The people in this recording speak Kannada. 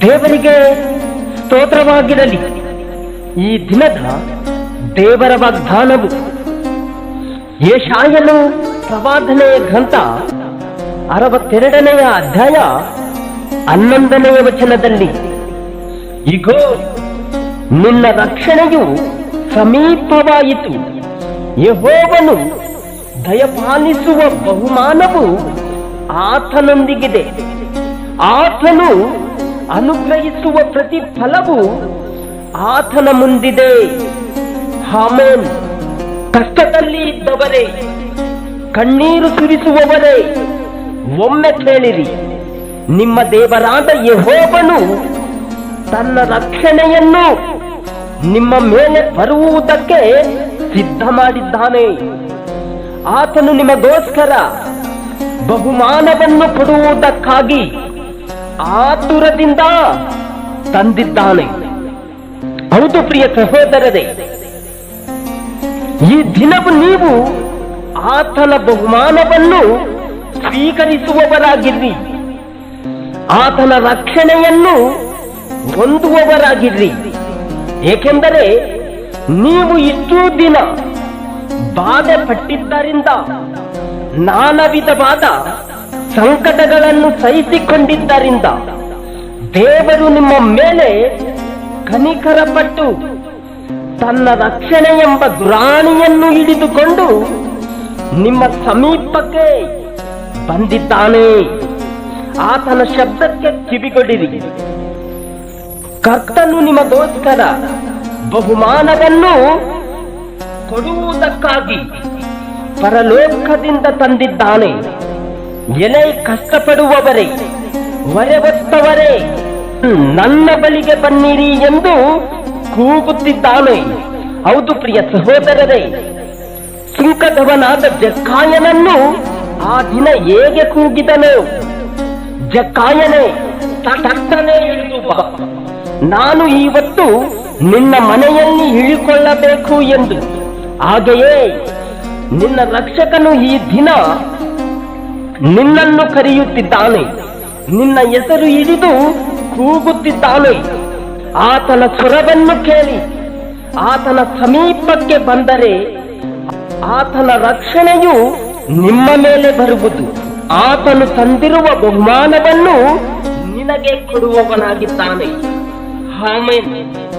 ದೇವರಿಗೆ ಸ್ತೋತ್ರವಾಗಿರಲಿ. ಈ ದಿನದ ದೇವರ ವಾಗ್ದಾನವು ಯಶಾಯನು ಪ್ರವಾದನೆಯ ಗ್ರಂಥ ಅರವತ್ತೆರಡನೆಯ ಅಧ್ಯಾಯ ಹನ್ನೊಂದನೆಯ ವಚನದಲ್ಲಿ, ಇಗೋ, ನಿನ್ನ ರಕ್ಷಣೆಯು ಸಮೀಪವಾಯಿತು. ಯಹೋವನು ದಯಪಾಲಿಸುವ ಬಹುಮಾನವು ಆತನೊಂದಿಗಿದೆ. ಆತನು ಅನುಗ್ರಹಿಸುವ ಪ್ರತಿಫಲವು ಆತನ ಮುಂದಿದೆ. ಹಾಮೇನ್ ಕಷ್ಟದಲ್ಲಿ ಇದ್ದವರೇ, ಕಣ್ಣೀರು ಸುರಿಸುವವರೇ, ಒಮ್ಮೆ ಕೇಳಿರಿ. ನಿಮ್ಮ ದೇವರಾದ ಯಹೋಬನು ತನ್ನ ರಕ್ಷಣೆಯನ್ನು ನಿಮ್ಮ ಮೇಲೆ ಬರುವುದಕ್ಕೆ ಸಿದ್ಧ ಮಾಡಿದ್ದಾನೆ ಆತನು ನಿಮಗೋಸ್ಕರ ಬಹುಮಾನವನ್ನು ಕೊಡುವುದಕ್ಕಾಗಿ ಆತುರದಿಂದ ತಂದಿದ್ದಾನೆ. ಹೌದು ಪ್ರಿಯ ಸಹೋದರರೇ, ಈ ದಿನವು ನೀವು ಆತನ ಬಹುಮಾನವನ್ನು ಸ್ವೀಕರಿಸುವವರಾಗಿರ್ರಿ. ಆತನ ರಕ್ಷಣೆಯನ್ನು ಹೊಂದುವವರಾಗಿರ್ರಿ. ಏಕೆಂದರೆ ನೀವು ಇಷ್ಟೂ ದಿನ ಬಾಧೆ ಪಟ್ಟಿದ್ದರಿಂದ ನಾನಾ ವಿಧವಾದ ಸಂಕಟಗಳನ್ನು ಸಹಿಸಿಕೊಂಡಿದ್ದರಿಂದ ದೇವರು ನಿಮ್ಮ ಮೇಲೆ ಕನಿಕರಪಟ್ಟು ತನ್ನ ರಕ್ಷಣೆ ಎಂಬ ದುರಾಣಿಯನ್ನು ಹಿಡಿದುಕೊಂಡು ನಿಮ್ಮ ಸಮೀಪಕ್ಕೆ ಬಂದಿದ್ದಾನೆ. ಆತನ ಶಬ್ದಕ್ಕೆ ಕಿವಿಗೊಡಿರಿ. ಕರ್ತನು ನಿಮಗೋಸ್ಕರ ಬಹುಮಾನವನ್ನು ಕೊಡುವುದಕ್ಕಾಗಿ ಪರಲೋಕದಿಂದ ತಂದಿದ್ದಾನೆ. ಎಲೆ ಕಷ್ಟಪಡುವವರೇ ಮರೆವತ್ತವರೇ ನನ್ನ ಬಳಿಗೆ ಬನ್ನಿರಿ ಎಂದು ಕೂಗುತ್ತಿದ್ದಾನೆ. ಹೌದು ಪ್ರಿಯ ಸಹೋದರರೇ, ಸುಂಕದವನಾದ ಜಕ್ಕಾಯನನ್ನು ಆ ದಿನ ಹೇಗೆ ಕೂಗಿದನು? ಜಕ್ಕಾಯನೇ ತಟ್ಟನೆ ಇಳಿದು. ನಾನು ಇವತ್ತು ನಿನ್ನ ಮನೆಯಲ್ಲಿ ಇಳಿಕೊಳ್ಳಬೇಕು ಎಂದು ಹಾಗೆಯೇ ನಿನ್ನ ರಕ್ಷಕನು ಈ ದಿನ ನಿನ್ನನ್ನು ಕರೆಯುತ್ತಿದ್ದಾನೆ. ನಿನ್ನ ಹೆಸರು ಹಿಡಿದು ಕೂಗುತ್ತಿದ್ದಾನೆ. ಆತನ ಸ್ವರವನ್ನು ಕೇಳಿ. ಆತನ ಸಮೀಪಕ್ಕೆ ಬಂದರೆ ಆತನ ರಕ್ಷಣೆಯು ನಿಮ್ಮ ಮೇಲೆ ಬರುವುದು. ಆತನು ತಂದಿರುವ ಬಹುಮಾನವನ್ನು ನಿನಗೆ ಕೊಡುವವನಾಗಿದ್ದಾನೆ. ಆಮೇಲೆ